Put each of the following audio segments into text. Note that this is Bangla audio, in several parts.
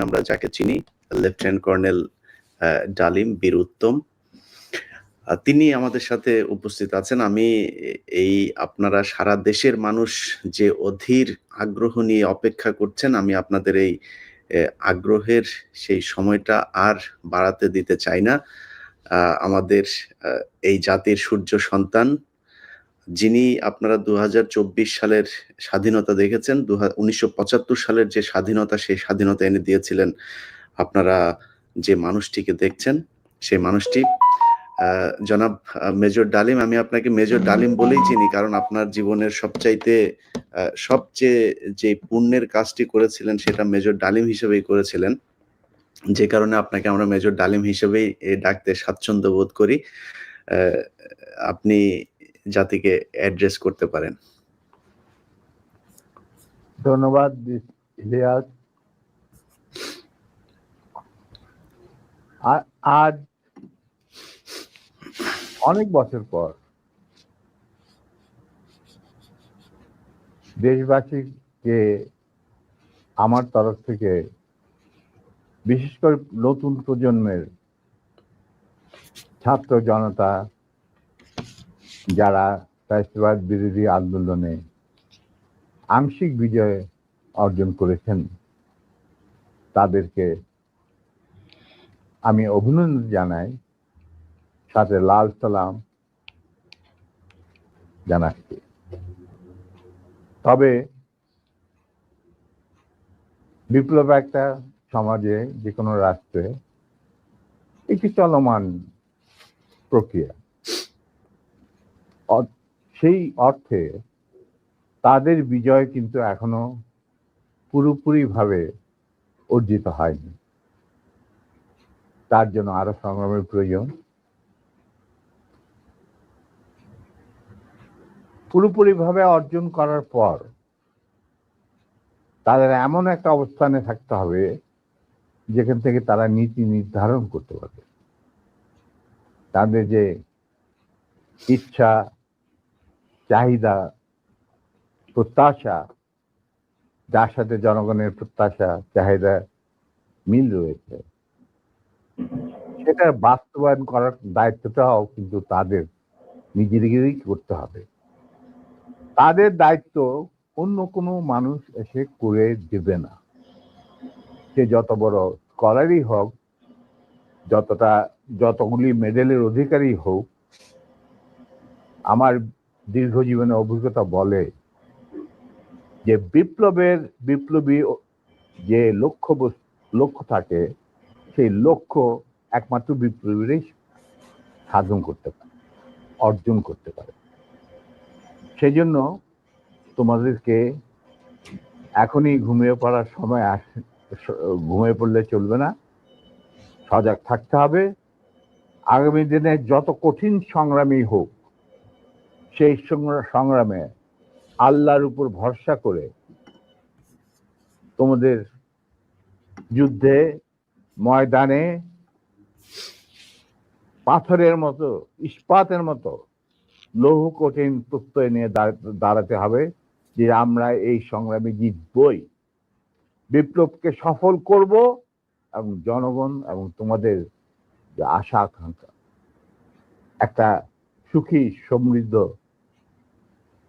আমরা যাকে চিনি লেফটেন্যান্ট কর্নেল ডালিম বীর উত্তম। তিনি আমাদের সাথে উপস্থিত আছেন। আমি এই আপনারা সারা দেশের মানুষ যে অধীর আগ্রহ নিয়ে অপেক্ষা করছেন, আমি আপনাদের এই আগ্রহের সেই সময়টা আর বাড়াতে দিতে চাই না। আমাদের এই জাতির সূর্য সন্তান যিনি আপনারা দু হাজার চব্বিশ সালের স্বাধীনতা দেখেছেন দু উনিশশো সালের যে স্বাধীনতা, সেই স্বাধীনতা এনে দিয়েছিলেন আপনারা যে মানুষটিকে দেখছেন, সেই মানুষটি। জনাব মেজর ডালিম, আমি আপনাকে মেজর ডালিম বলেই চিনি, কারণ আপনার জীবনের সবচাইতে সবচেয়ে যে পুণ্যের কাজটি করেছিলেন, সেটা মেজর ডালিম হিসেবেই করেছিলেন। যে কারণে আপনাকে আমরা মেজর ডালিম হিসেবেই ডাকতে স্বাচ্ছন্দ্য বোধ করি। আপনি জাতিকে অ্যাড্রেস করতে পারেন। ধন্যবাদ ইলিয়াস। আজ অনেক বছর পর দেশবাসীকে আমার তরফ থেকে, বিশেষ করে নতুন প্রজন্মের ছাত্র জনতা যারা ফ্যাসিবাদ বিরোধী আন্দোলনে আংশিক বিজয় অর্জন করেছেন, তাদেরকে আমি অভিনন্দন জানাই। সাথে লাল সালাম জানাচ্ছি। তবে বিপ্লব একটা সমাজে যে কোনো রাষ্ট্রে, একটি চলমান প্রক্রিয়া। সেই অর্থে তাদের বিজয় কিন্তু এখনও পুরোপুরিভাবে অর্জিত হয়নি। তার জন্য আরও সংগ্রামের প্রয়োজন। পুরোপুরিভাবে অর্জন করার পর তাদের এমন একটা অবস্থানে থাকতে হবে যেখান থেকে তারা নীতি নির্ধারণ করতে পারবে। তাদের যে ইচ্ছা চাহিদা, প্রত্যাশা, যার সাথে জনগণের প্রত্যাশা, চাহিদা মিল রয়েছে। সেটা বাস্তবায়ন করার দায়িত্বটাও কিন্তু তাদের নিজেদেরই করতে হবে। তাদের দায়িত্ব অন্য কোনো মানুষ এসে করে দেবে না। সে যত বড় স্কলারই হোক, যতটা, যতগুলি মেডেলের অধিকারী হোক, আমার দীর্ঘ জীবনের অভিজ্ঞতা বলে যে বিপ্লবের, বিপ্লবী যে লক্ষ্য লক্ষ্য থাকে, সেই লক্ষ্য একমাত্র বিপ্লবীরাই সাধন করতে পারে, অর্জন করতে পারে। সেই জন্য তোমাদেরকে এখনই ঘুমিয়ে পড়ার সময় আসে ঘুমিয়ে পড়লে চলবে না। সজাগ থাকতে হবে। আগামী দিনে যত কঠিন সংগ্রামী হোক সেই সংগ্রা- সংগ্রামে আল্লাহর উপর ভরসা করে তোমাদের যুদ্ধে, ময়দানে, পাথরের মতো, ইস্পাতের মতো লৌহ কঠিন প্রত্যয় নিয়ে দাঁড়া- দাঁড়াতে হবে যে আমরা এই সংগ্রামে জিতবই। বিপ্লবকে সফল করব এবং জনগণ এবং তোমাদের যে আশা আকাঙ্ক্ষা একটা সুখী সমৃদ্ধ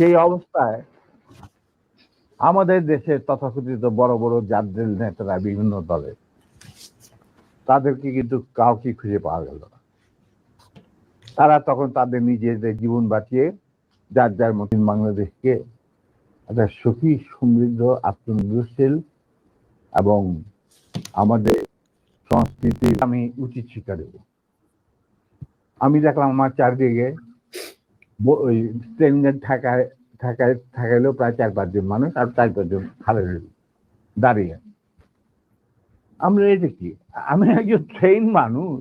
সেই অবস্থায় আমাদের দেশের তথাকথিত বড় বড় জাতীয় নেতারা বিভিন্ন দলের তাদেরকে কিন্তু কাউকে খুঁজে পাওয়া গেল না। তারা তখন তাদের নিজেদের জীবন বাঁচিয়ে যার যার মতন বাংলাদেশকে একটা সুখী, সমৃদ্ধ, আত্মনির্ভরশীল এবং আমাদের সংস্কৃতির আমি উচিত শিক্ষা দেব। আমি দেখলাম আমার চারদিকে ওই ট্রেনের থাকায় ঠাকায় ঠাকাইলেও প্রায় চার পাঁচজন মানুষ আর চার পাঁচজন খালে দাঁড়িয়ে। আমরা এটা কি, আমি একজন ট্রেন মানুষ,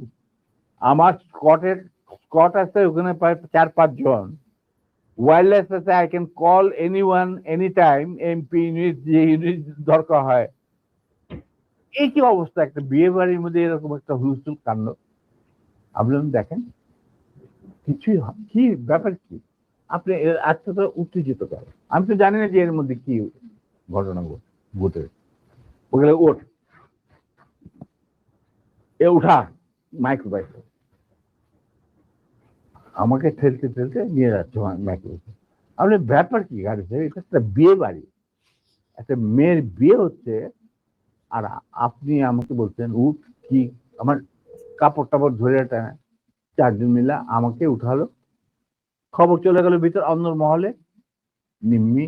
আমার স্কটের স্কট আছে ওখানে প্রায় চার পাঁচজন। ওয়্যারলেস আছে I can call any one any time MP unit যে ইউনিট দরকার হয়। এই কি অবস্থা, একটা বিয়ে বাড়ির মধ্যে এরকম একটা হুলস্থুল কাণ্ড? আপনি দেখেন? কিছুই হয়- কি ব্যাপার কি? আপনি এতটা উত্তেজিত করেন আমি তো জানি না যে এর মধ্যে কি ঘটনা ঘটে। ওগুলো ওঠ। এ উঠা। মাইক্রোবাইক আমাকে ঠেলতে ঠেলতে নিয়ে যাচ্ছে মাইক্রোবাইক আপনি ব্যাপার কি গাড়িতে এটা একটা বিয়ে বাড়ি। একটা মেয়ের বিয়ে হচ্ছে। আর আপনি আমাকে বলছেন, উঠ, কি? আমার কাপড় টাপড় ধরে টানে। চারজন মিলে আমাকে উঠালো। খবর চলে গেল ভিতর অন্য মহলে। নিম্মি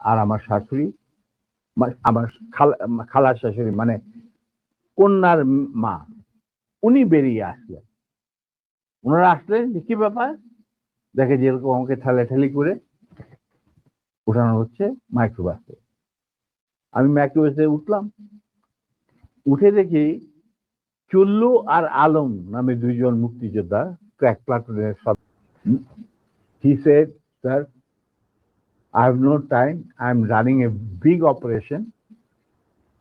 আর আমার শাশুড়ি আমার খালা খালার শাশুড়ি মানে কন্যার মা, উনি বেরিয়ে আসলেন। ওনারা আসলেন যে, কি ব্যাপার? দেখে যেরকম আমাকে ঠেলাঠেলি করে উঠানো হচ্ছে মাইক্রোবাসে আমি মাইক্রোবাসে উঠলাম। উঠে দেখি চুল্লু আর আলম নামে দুইজন মুক্তিযোদ্ধা ক্র্যাক প্লাটুনের সব he said sir I have no time. I'm running a big operation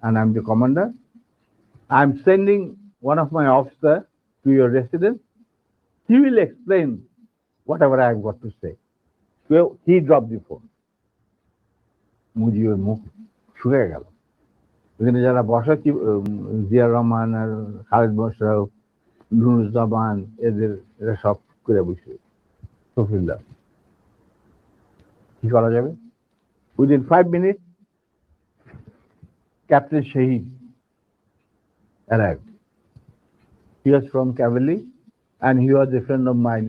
and I'm the commander. I'm sending one of my officer to your residence. He will explain whatever I've got to say. So he dropped the phone. মুজিবের মুখ শুয়ে গেল ওখানে যারা বসা কি জিয়া রহমান আর খালেদ মোশারফ নুরুজ্জামান এদের, এরা সব করে বসে সফিল্লা কি করা যাবে within five minute, captain Shahid arrived. He was from Cavalry and he was a friend of mine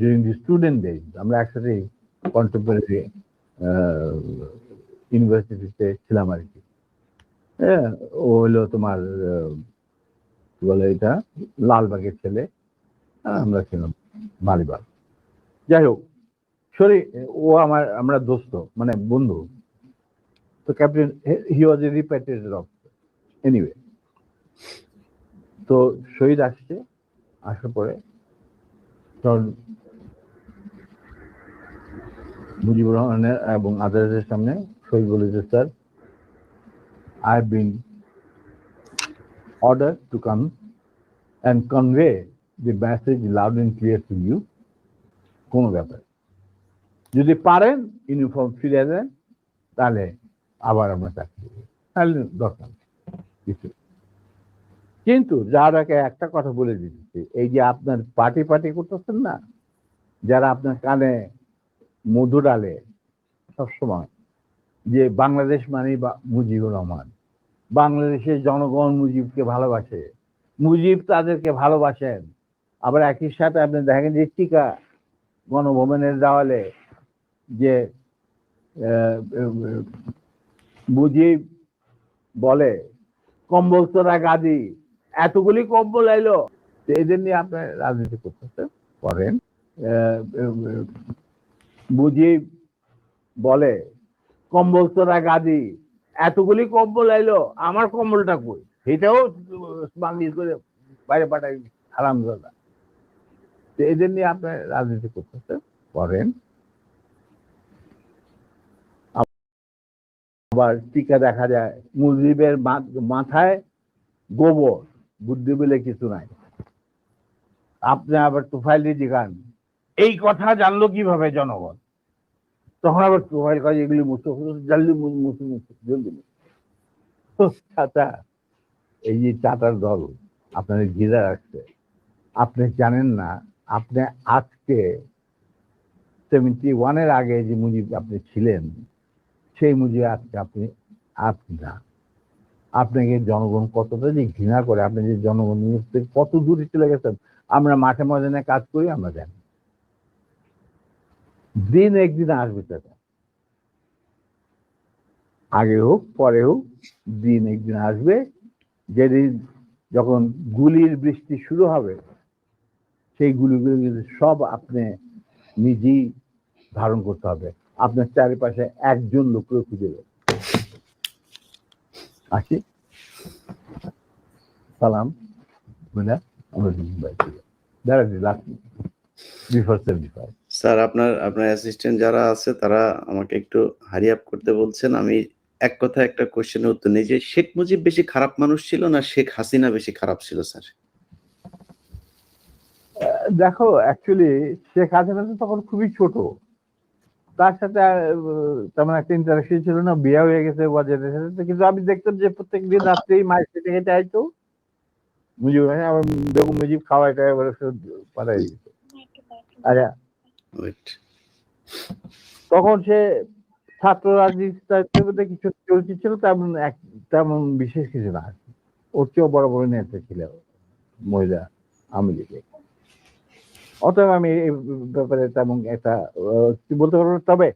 during the student days. আমরা একসাথে কন্টেম্পোরারি ইউনিভার্সিটিতে ছিলাম আর কি হ্যাঁ ও হলো তোমার কি বলে এটা? লালবাগের ছেলে। আর আমরা ছিলাম মালিবাগ। যাই হোক, সরি, ও আমার, আমরা দোস্ত মানে বন্ধু। তো captain, he was a repatriated officer anyway তো শহীদ আসছে, আসার পরে তখন মুজিবুর রহমানের এবং আদালতের সামনে শহীদ বলেছে, sir have been order to come and convey the message loud and clear to you কোনো ব্যাপার। যদি পারেন ইউনিফর্ম ফিরে দেন, তাহলে আবার আমরা চাকরি তাহলে দরকার কিছু কিন্তু যার আগে একটা কথা বলে দিচ্ছি এই যে আপনার পার্টি পার্টি করতেছেন না, যারা আপনার কানে মধু ডালে সবসময় যে বাংলাদেশ মানে মুজিবুর রহমান। বাংলাদেশের জনগণ মুজিবকে ভালোবাসে। মুজিব তাদেরকে ভালোবাসেন। আবার একই সাথে আপনি দেখেন যে টিকা গণভবনের দেওয়ালে যে মুজিব বলে কম্বল তোরা গাদি। এতগুলি কম্বল এলো। এদের নিয়ে আপনার রাজনীতি করতেছে করেন। আহ, বলে কম্বল তোরা গাদি এতগুলি কম্বল এলো আমার কম্বলটা কই? সেটাও বাংলিশ করে বাইরে পাঠাই হারাম তো এদের নিয়ে আপনার রাজনীতি করতেছে, করেন। আবার টিকা দেখা যায়, মুজিবের মাথায় গোবর, বুদ্ধি বলে কিছু নাই। আপনি আবার তুফাইলি জিগান এই কথা জানলো কীভাবে জনগণ? তখন আবার তুফাইল কাজ এগুলি মুছো জলদি মুছে মুছে জলদি। তো এই যে চাটার দল, আপনাদের ঘিরে রাখছে। আপনি জানেন না, আপনি আজকে সেভেন্টি ওয়ানের আগে যে মুজিব আপনি ছিলেন, সেই মুজিব আজকে আপনি আপনি না। আপনাকে জনগণ কতটা যে ঘৃণা করে, আপনি যে জনগণ কত দূরে চলে গেছেন, আমরা মাঠে ময়দানে কাজ করি, আমরা জানি। দিন একদিন আসবে তারা আগে হোক, পরে হোক, দিন একদিন আসবে। যেদিন যখন গুলির বৃষ্টি শুরু হবে, সেই গুলিগুলো কিন্তু সব আপনি নিজেই ধারণ করতে হবে। আপনার চারিপাশে একজন লোককে খুঁজে আসি? সালাম। বুঝলা আমরা is last. Before seventy five sir, আপনার আপনার অ্যাসিস্ট্যান্ট যারা আছে, তারা আমাকে একটু হারি আপ করতে বলছেন। আমি এক কথা একটা কোশ্চেনের উত্তর নেই যে, শেখ মুজিব বেশি খারাপ মানুষ ছিল না শেখ হাসিনা বেশি খারাপ ছিল, স্যার? দেখো অ্যাকচুয়ালি শেখ হাসিনা তো তখন খুবই ছোট। তার সাথে তেমন একটা ইন্টারাকশন ছিল না, বিয়ে হয়ে গেছে ওয়াজেদের সাথে কিন্তু আমি দেখতাম যে প্রত্যেক দিন রাত্রেই মায়ের খেতে খেতে আইতো মুজিব আমার বেগম মুজিব খাওয়াই টাওয়াই পাঠাই দিত। আচ্ছা তখন সে ছাত্র রাজনীতির মধ্যে কিছু চলতি ছিল তেমন এক- তেমন বিশেষ কিছু না। ওর চেয়েও বড় বড় নেতা ছিল মহিলা আওয়ামী লীগে। অতএব আমি এই ব্যাপারে তেমন একটা বলতে পারব। তবে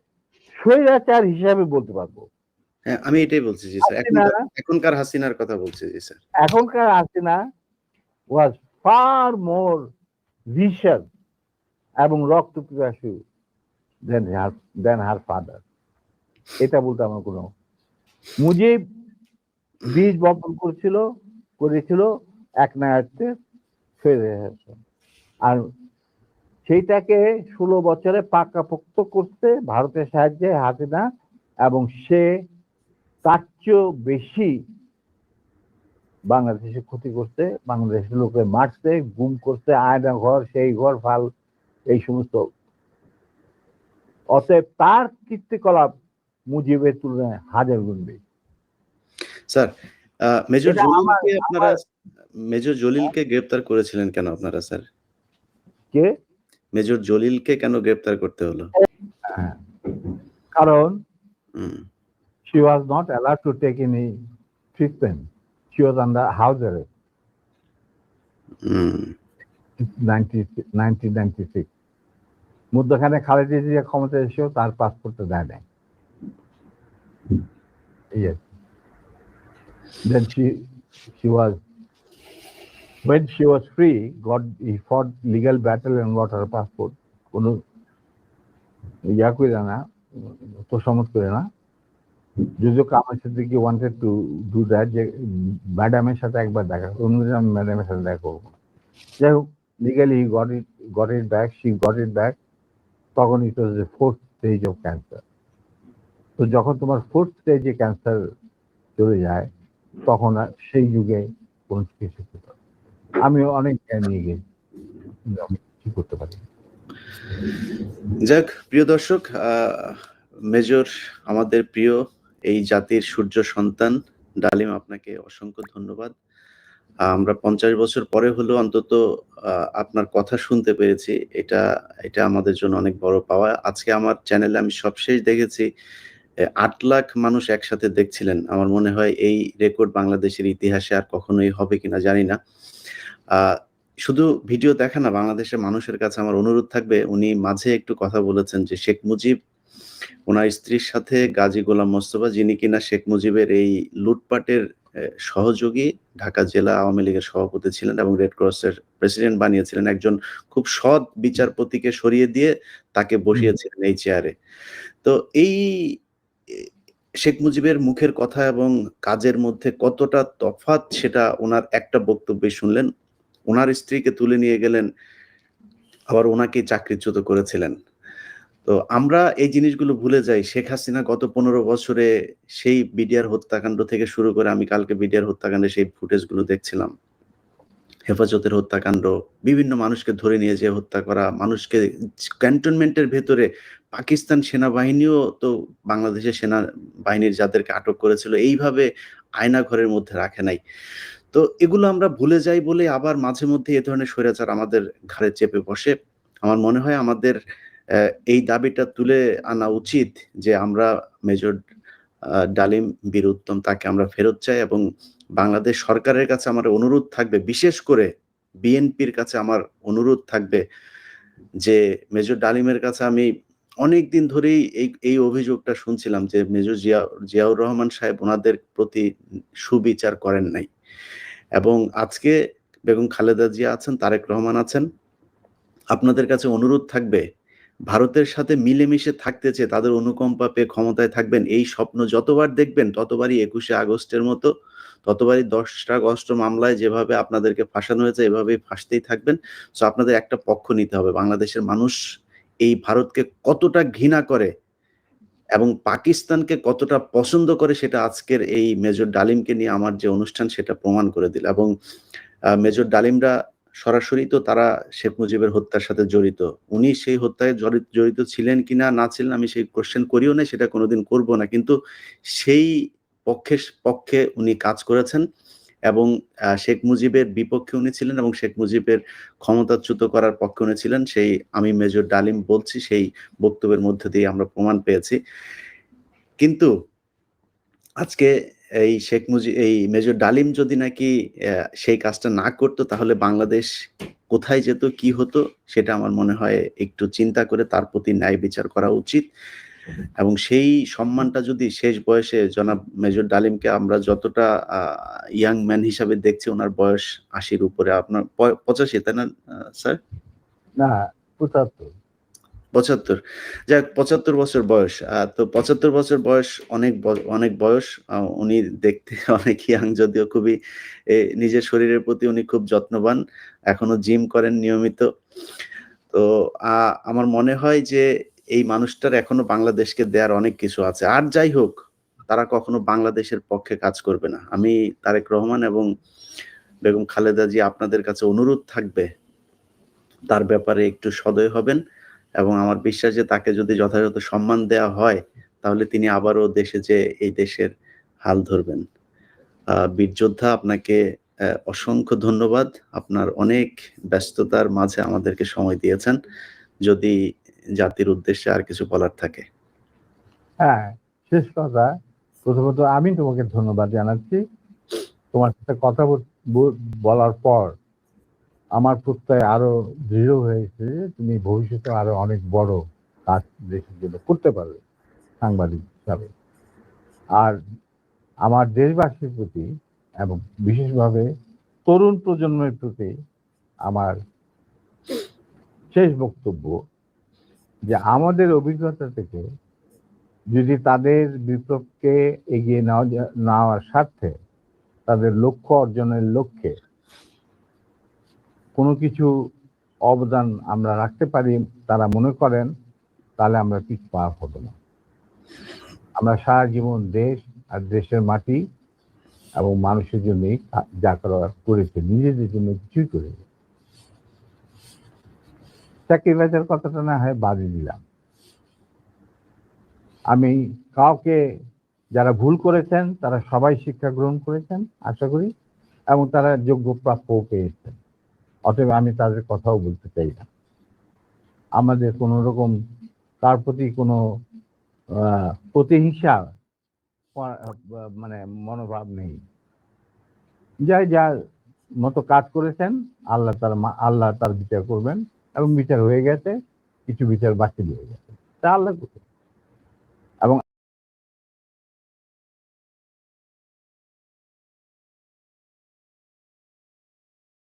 স্বৈরাচার হিসাবে বলতে পারব। হ্যাঁ আমি এটাই বলছি জি স্যার। এখনকার এখনকার হাসিনার কথা বলছি জি স্যার। এখনকার Hasina was far more vision এবং রক্ত পিপাসু দেন হার দেন হার ফাদার এটা বলতে আমার কোনো মুজিব বীজ বপন করেছিল করেছিল, এক নায়াতে আর সেইটাকে ষোলো বছরে পাকাপোক্ত করতে ভারতের সাহায্যে হাসিনা এবং সে তার চেয়েও বেশি বাংলাদেশে ক্ষতি করতে, বাংলাদেশের লোকে মারছে গুম করছে আয়না ঘর, সেই ঘর, ফাল এই সমস্ত। অতএব তার কীর্তিকলাপ মুজিবের তুলনায় হাজার গুণ বেশি। স্যার মেজর জলিলকে আপনারা মেজর জলিলকে গ্রেফতার করেছিলেন কেন আপনারা স্যার? কে? মেজর জলিলকে কেন গ্রেফতার করতে হলো? হ্যাঁ। কারণ was not allowed to take any treatment. She was under house arrest, হুম, 1996. মধ্যখানে খালেদা জিয়া ক্ষমতা এসেও তার পাসপোর্টটা দেয় নাই Yes. Then she she was when she was free, got he fought legal battle and got her passport. কোনো ইয়া করে না তোষামত করে না যদিও Kamal Siddiqui wanted to do that যে ম্যাডামের সাথে একবার দেখা অন্যদিন আমি ম্যাডামের সাথে দেখা করব না। যাই হোক legally got it got it back she got it back তখন it was the fourth stage of cancer তো যখন তোমার ফোর্থ স্টেজে ক্যান্সার চলে যায়, তখন সেই যুগে কোনো চিকিৎসা করতে আমি অনেক জ্ঞান নিয়ে গেছি আমি কি করতে পারি যাক, প্রিয় দর্শক মেজর, আমাদের প্রিয় এই জাতির সূর্য সন্তান ডালিম, আপনাকে অসংখ্য ধন্যবাদ। আমরা পঞ্চাশ বছর পরে হলেও অন্তত আপনার কথা শুনতে পেরেছি। এটা এটা আমাদের জন্য অনেক বড় পাওয়া। আজকে আমার চ্যানেলে আমি সবশেষ দেখেছি আট লাখ মানুষ একসাথে দেখছিলেন। আমার মনে হয় এই রেকর্ড বাংলাদেশের ইতিহাসে আর কখনোই হবে কিনা জানি না। শুধু ভিডিও দেখা না, বাংলাদেশের মানুষের কাছে আমার অনুরোধ থাকবে, উনি মাঝে একটু কথা বলেছেন যে শেখ মুজিব, ওনার স্ত্রীর সাথে গাজী গোলাম মোস্তফা, যিনি কিনা শেখ মুজিবের এই লুটপাটের সহযোগী ঢাকা জেলা আওয়ামী লীগের সভাপতি ছিলেন এবং রেড ক্রসের প্রেসিডেন্ট বানিয়েছিলেন একজন খুব সৎ বিচারপতিকে সরিয়ে দিয়ে তাকে বসিয়েছিলেন এই চেয়ারে তো এই শেখ মুজিবের মুখের কথা এবং কাজের মধ্যে কতটা তফাৎ সেটা ওনার একটা বক্তব্যে শুনলেন। ওনার স্ত্রীকে তুলে নিয়ে গেলেন আবার ওনাকে চাকরিচ্যুত করেছিলেন। তো আমরা এই জিনিসগুলো ভুলে যাই। শেখ হাসিনা গত পনেরো বছরে সেই বিডিআর হত্যাকাণ্ড থেকে শুরু করে আমি কালকে বিডিআর হত্যাকাণ্ডে সেই ফুটেজগুলো দেখছিলাম। হেফাজতের হত্যাকাণ্ড, বিভিন্ন মানুষকে ধরে নিয়ে যেয়ে হত্যা করা, মানুষকে ক্যান্টনমেন্টের ভেতরে পাকিস্তান সেনাবাহিনীও তো বাংলাদেশের সেনা বাহিনীর যাদেরকে আটক করেছিল, এইভাবে আয়না ঘরের মধ্যে রাখে নাই। তো এগুলো আমরা ভুলে যাই বলে আবার মাঝে মধ্যে এ ধরনের স্বৈরাচার আমাদের ঘাড়ে চেপে বসে। আমার মনে হয় আমাদের এই দাবিটা তুলে আনা উচিত যে আমরা মেজর ডালিম বীর উত্তম তাকে আমরা ফেরত চাই এবং বাংলাদেশ সরকারের কাছে আমার অনুরোধ থাকবে, বিশেষ করে বিএনপির কাছে আমার অনুরোধ থাকবে যে মেজর ডালিমের কাছে আমি অনেক দিন ধরেই এই এই অভিযোগটা শুনছিলাম যে মেজর জিয়া, জিয়াউর রহমান সাহেব ওনাদের প্রতি সুবিচার করেন নাই এবং আজকে বেগম খালেদা জিয়া আছেন, তারেক রহমান আছেন। আপনাদের কাছে অনুরোধ থাকবে ভারতের সাথে মিলেমিশে থাকতে চেয়ে তাদের অনুকম্পা পেয়ে ক্ষমতায় থাকবেন, এই স্বপ্ন যতবার দেখবেন, ততবারই একুশে আগস্টের মতো, ততবারই দশটা আগস্ট মামলায় যেভাবে আপনাদেরকে ফাঁসানো হয়েছে, এভাবেই ফাঁসতেই থাকবেন। সো আপনাদের একটা পক্ষ নিতে হবে, বাংলাদেশের মানুষ এই ভারতকে কতটা ঘৃণা করে এবং পাকিস্তানকে কতটা পছন্দ করে সেটা আজকের এই মেজর ডালিমকে নিয়ে আমার যে অনুষ্ঠান সেটা প্রমাণ করে দিল। এবং মেজর ডালিমরা সরাসরি তো তারা শেখ মুজিবের হত্যার সাথে জড়িত। উনি সেই হত্যায় জড়িত ছিলেন কিনা না ছিলেন আমি সেই কোশ্চেন করিও না সেটা কোনোদিন করব না। কিন্তু সেই পক্ষে পক্ষে উনি কাজ করেছেন এবং শেখ মুজিবের বিপক্ষে উনি ছিলেন এবং শেখ মুজিবের ক্ষমতাচ্যুত করার পক্ষে উনি ছিলেন। সেই আমি মেজর ডালিম বলছি, সেই বক্তব্যের মধ্যে দিয়ে আমরা প্রমাণ পেয়েছি। কিন্তু আজকে এই শেখ মুজি, এই মেজর ডালিম যদি নাকি সেই কাজটা না করতো, তাহলে বাংলাদেশ কোথায় যেত, কি হতো, সেটা আমার মনে হয় একটু চিন্তা করে তার প্রতি ন্যায় বিচার করা উচিত। এবং সেই সম্মানটা যদি শেষ বয়সে জনাব মেজর ডালিমকে আমরা যতটা ইয়াং ম্যান হিসাবে দেখছি, ওনার বয়স আশির উপরে, আপনার পঁচাশি, তাই না স্যার? না, পঁচাত্তর। পঁচাত্তর। যাক, পঁচাত্তর বছর বয়স। তো পঁচাত্তর বছর বয়স অনেক অনেক বয়স। উনি দেখতে অনেক ইয়াং যদিও খুবই নিজের শরীরের প্রতি উনি খুব যত্নবান। এখনও জিম করেন নিয়মিত। তো আমার মনে হয় যে এই মানুষটার এখনও বাংলাদেশকে দেওয়ার অনেক কিছু আছে। আর যাই হোক, তারা কখনো বাংলাদেশের পক্ষে কাজ করবে না। আমি তারেক রহমান এবং বেগম খালেদা জি আপনাদের কাছে অনুরোধ থাকবে। তার ব্যাপারে একটু সদয় হবেন। এবং আমার বিশ্বাস যে তাকে যদি যথাযথ সম্মান দেওয়া হয়, তাহলে তিনি আবারও দেশে যে এই দেশের হাল ধরবেন। বীর যোদ্ধা, আপনাকে অসংখ্য ধন্যবাদ। আপনার অনেক ব্যস্ততার মাঝে আমাদেরকে সময় দিয়েছেন। যদি জাতির উদ্দেশ্যে আর কিছু বলার থাকে। হ্যাঁ শেষ কথা, প্রথমত আমি তোমাকে ধন্যবাদ জানাচ্ছি। তোমার সাথে কথা বল- বল- বলার পর আমার প্রত্যয় আরও দৃঢ় হয়েছে, তুমি ভবিষ্যতে আরও অনেক বড় কাজ দেশের জন্য করতে পারবে সাংবাদিক হিসাবে। আর আমার দেশবাসীর প্রতি এবং বিশেষভাবে তরুণ প্রজন্মের প্রতি আমার শেষ বক্তব্য যে আমাদের অভিজ্ঞতা থেকে যদি তাদের বিপ্লবকে এগিয়ে নেওয়া নেওয়ার স্বার্থে তাদের লক্ষ্য অর্জনের লক্ষ্যে কোনো কিছু অবদান আমরা রাখতে পারি, তারা মনে করেন, তাহলে আমরা পিছ পা হব না। আমরা সারা জীবন দেশ আর দেশের মাটি এবং মানুষের জন্যই যা করার করেছে, নিজেদের জন্য কিছুই করে স্যাক্রিফাইসের কথাটা না হয় বাদে দিলাম। আমি কাউকে, যারা ভুল করেছেন, তারা সবাই শিক্ষা গ্রহণ করেছেন, আশা করি, এবং তারা যোগ্য প্রাপ্যও পেয়েছেন। অতএব আমি তাদের কথাও বলতে চাই না। আমাদের কোনো রকম তার প্রতি কোনো প্রতিহিংসা মানে মনোভাব নেই। যাই, যার মতো কাজ করেছেন, আল্লাহ তার আল্লাহ তার বিচার করবেন এবং বিচার হয়ে গেছে, কিছু বিচার বাকি রয়ে গেছে। তা আল্লাহ।